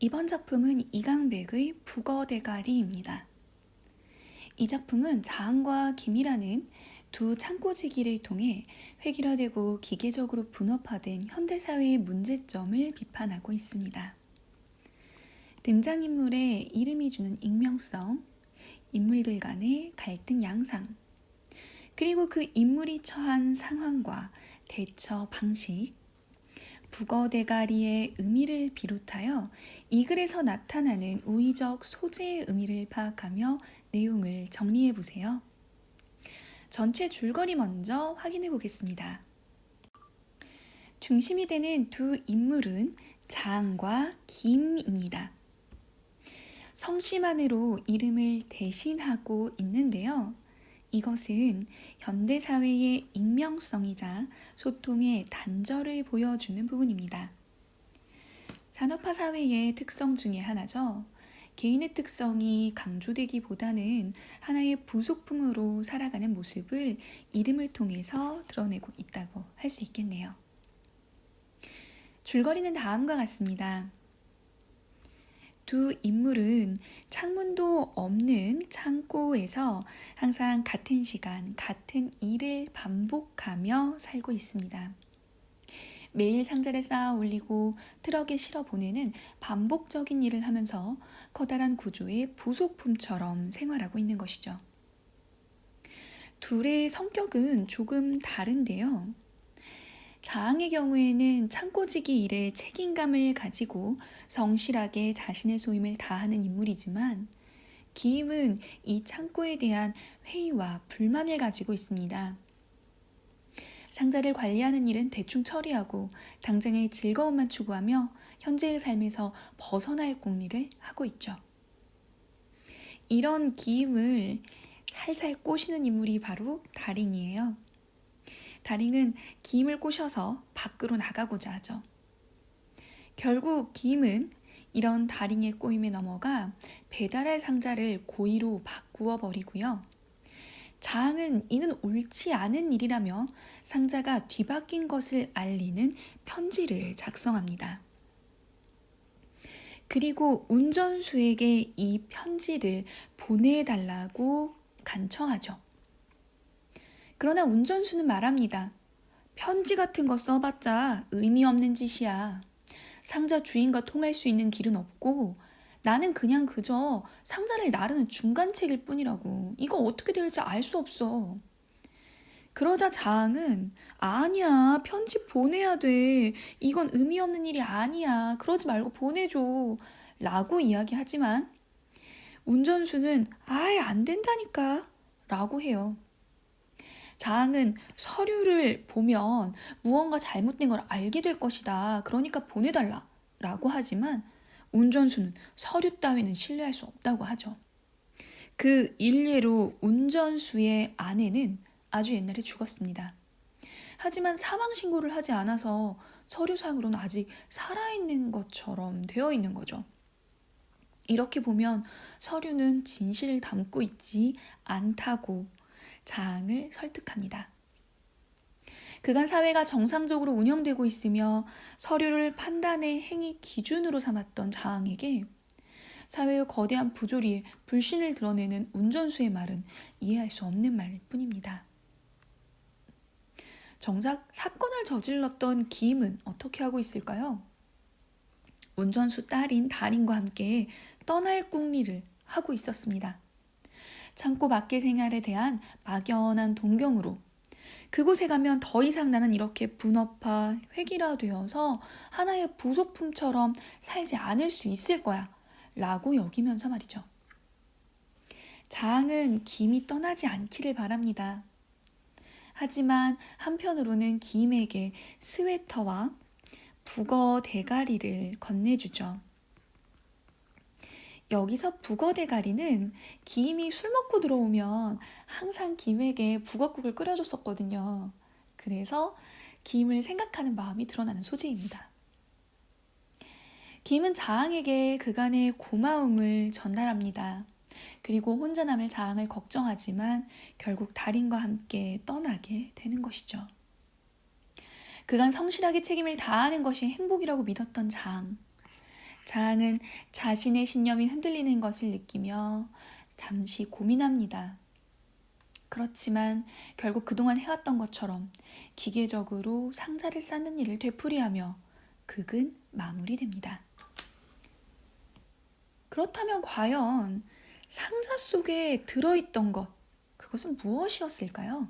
이번 작품은 이강백의 북어 대가리입니다. 이 작품은 자항과 김이라는 두 창고지기를 통해 획일화되고 기계적으로 분업화된 현대사회의 문제점을 비판하고 있습니다. 등장인물의 이름이 주는 익명성, 인물들 간의 갈등 양상, 그리고 그 인물이 처한 상황과 대처 방식, 북어 대가리의 의미를 비롯하여 이 글에서 나타나는 우의적 소재의 의미를 파악하며 내용을 정리해 보세요. 전체 줄거리 먼저 확인해 보겠습니다. 중심이 되는 두 인물은 장과 김입니다. 성씨만으로 이름을 대신하고 있는데요. 이것은 현대 사회의 익명성이자 소통의 단절을 보여주는 부분입니다. 산업화 사회의 특성 중의 하나죠. 개인의 특성이 강조되기보다는 하나의 부속품으로 살아가는 모습을 이름을 통해서 드러내고 있다고 할 수 있겠네요. 줄거리는 다음과 같습니다. 두 인물은 창문도 없는 창고에서 항상 같은 시간, 같은 일을 반복하며 살고 있습니다. 매일 상자를 쌓아 올리고 트럭에 실어 보내는 반복적인 일을 하면서 커다란 구조의 부속품처럼 생활하고 있는 것이죠. 둘의 성격은 조금 다른데요. 자항의 경우에는 창고지기 일에 책임감을 가지고 성실하게 자신의 소임을 다하는 인물이지만 기임은 이 창고에 대한 회의와 불만을 가지고 있습니다. 상자를 관리하는 일은 대충 처리하고 당장의 즐거움만 추구하며 현재의 삶에서 벗어날 궁리를 하고 있죠. 이런 기임을 살살 꼬시는 인물이 바로 달인이에요. 다링은 김을 꼬셔서 밖으로 나가고자 하죠. 결국 김은 이런 다링의 꼬임에 넘어가 배달할 상자를 고의로 바꾸어 버리고요. 자항은 이는 옳지 않은 일이라며 상자가 뒤바뀐 것을 알리는 편지를 작성합니다. 그리고 운전수에게 이 편지를 보내달라고 간청하죠. 그러나 운전수는 말합니다. 편지 같은 거 써봤자 의미 없는 짓이야. 상자 주인과 통할 수 있는 길은 없고 나는 그냥 그저 상자를 나르는 중간책일 뿐이라고. 이거 어떻게 될지 알 수 없어. 그러자 자항은 아니야 편지 보내야 돼 이건 의미 없는 일이 아니야 그러지 말고 보내줘 라고 이야기하지만 운전수는 아예 안 된다니까 라고 해요 자항은 서류를 보면 무언가 잘못된 걸 알게 될 것이다. 그러니까 보내달라. 라고 하지만 운전수는 서류 따위는 신뢰할 수 없다고 하죠. 그 일례로 운전수의 아내는 아주 옛날에 죽었습니다. 하지만 사망 신고를 하지 않아서 서류상으로는 아직 살아있는 것처럼 되어 있는 거죠. 이렇게 보면 서류는 진실을 담고 있지 않다고 자항을 설득합니다. 그간 사회가 정상적으로 운영되고 있으며 서류를 판단의 행위 기준으로 삼았던 자항에게 사회의 거대한 부조리에 불신을 드러내는 운전수의 말은 이해할 수 없는 말일 뿐입니다. 정작 사건을 저질렀던 기임은 어떻게 하고 있을까요? 운전수 딸인 달인과 함께 떠날 궁리를 하고 있었습니다. 창고 밖의 생활에 대한 막연한 동경으로 그곳에 가면 더 이상 나는 이렇게 분업화, 획일화되어서 하나의 부속품처럼 살지 않을 수 있을 거야. 라고 여기면서 말이죠. 자항은 김이 떠나지 않기를 바랍니다. 하지만 한편으로는 김에게 스웨터와 북어 대가리를 건네주죠. 여기서 북어 대가리는 김이 술 먹고 들어오면 항상 김에게 북어국을 끓여줬었거든요. 그래서 김을 생각하는 마음이 드러나는 소재입니다. 김은 자항에게 그간의 고마움을 전달합니다. 그리고 혼자 남을 자항을 걱정하지만 결국 달인과 함께 떠나게 되는 것이죠. 그간 성실하게 책임을 다하는 것이 행복이라고 믿었던 자항. 자항은 자신의 신념이 흔들리는 것을 느끼며 잠시 고민합니다. 그렇지만 결국 그동안 해왔던 것처럼 기계적으로 상자를 쌓는 일을 되풀이하며 극은 마무리됩니다. 그렇다면 과연 상자 속에 들어있던 것, 그것은 무엇이었을까요?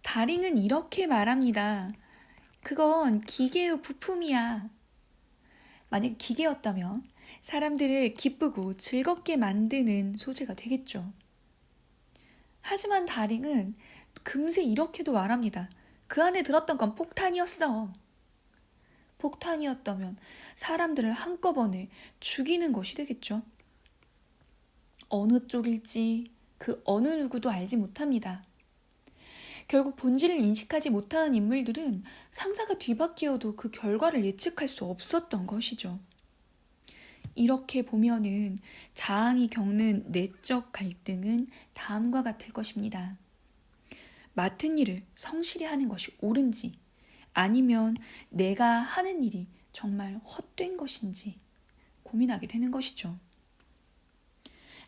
다링은 이렇게 말합니다. 그건 기계의 부품이야. 만약 기계였다면 사람들을 기쁘고 즐겁게 만드는 소재가 되겠죠. 하지만 다링은 금세 이렇게도 말합니다. 그 안에 들었던 건 폭탄이었어. 폭탄이었다면 사람들을 한꺼번에 죽이는 것이 되겠죠. 어느 쪽일지 그 어느 누구도 알지 못합니다. 결국 본질을 인식하지 못하는 인물들은 상자가 뒤바뀌어도 그 결과를 예측할 수 없었던 것이죠. 이렇게 보면은 자항이 겪는 내적 갈등은 다음과 같을 것입니다. 맡은 일을 성실히 하는 것이 옳은지 아니면 내가 하는 일이 정말 헛된 것인지 고민하게 되는 것이죠.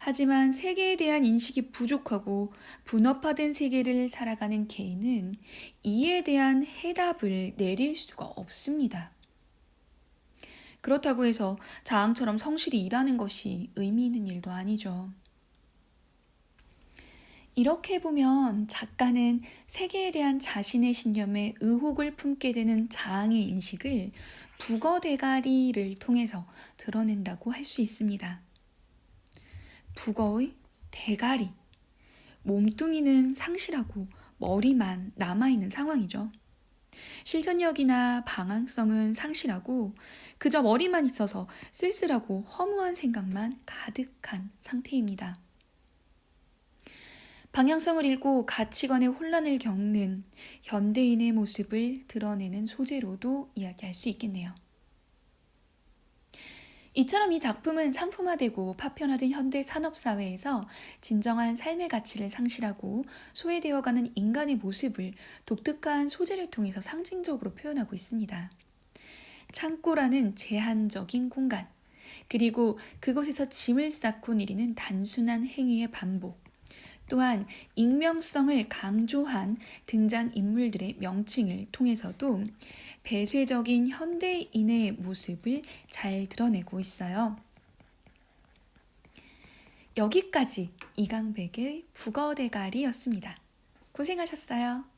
하지만 세계에 대한 인식이 부족하고 분업화된 세계를 살아가는 개인은 이에 대한 해답을 내릴 수가 없습니다. 그렇다고 해서 자항처럼 성실히 일하는 것이 의미 있는 일도 아니죠. 이렇게 보면 작가는 세계에 대한 자신의 신념에 의혹을 품게 되는 자항의 인식을 북어 대가리를 통해서 드러낸다고 할 수 있습니다. 북어의 대가리. 몸뚱이는 상실하고 머리만 남아있는 상황이죠. 실천력이나 방향성은 상실하고 그저 머리만 있어서 쓸쓸하고 허무한 생각만 가득한 상태입니다. 방향성을 잃고 가치관의 혼란을 겪는 현대인의 모습을 드러내는 소재로도 이야기할 수 있겠네요. 이처럼 이 작품은 상품화되고 파편화된 현대 산업사회에서 진정한 삶의 가치를 상실하고 소외되어가는 인간의 모습을 독특한 소재를 통해서 상징적으로 표현하고 있습니다. 창고라는 제한적인 공간, 그리고 그곳에서 짐을 쌓고 내리는 단순한 행위의 반복, 또한 익명성을 강조한 등장인물들의 명칭을 통해서도 배쇄적인 현대인의 모습을 잘 드러내고 있어요. 여기까지 이강백의 북어 대가리였습니다. 고생하셨어요.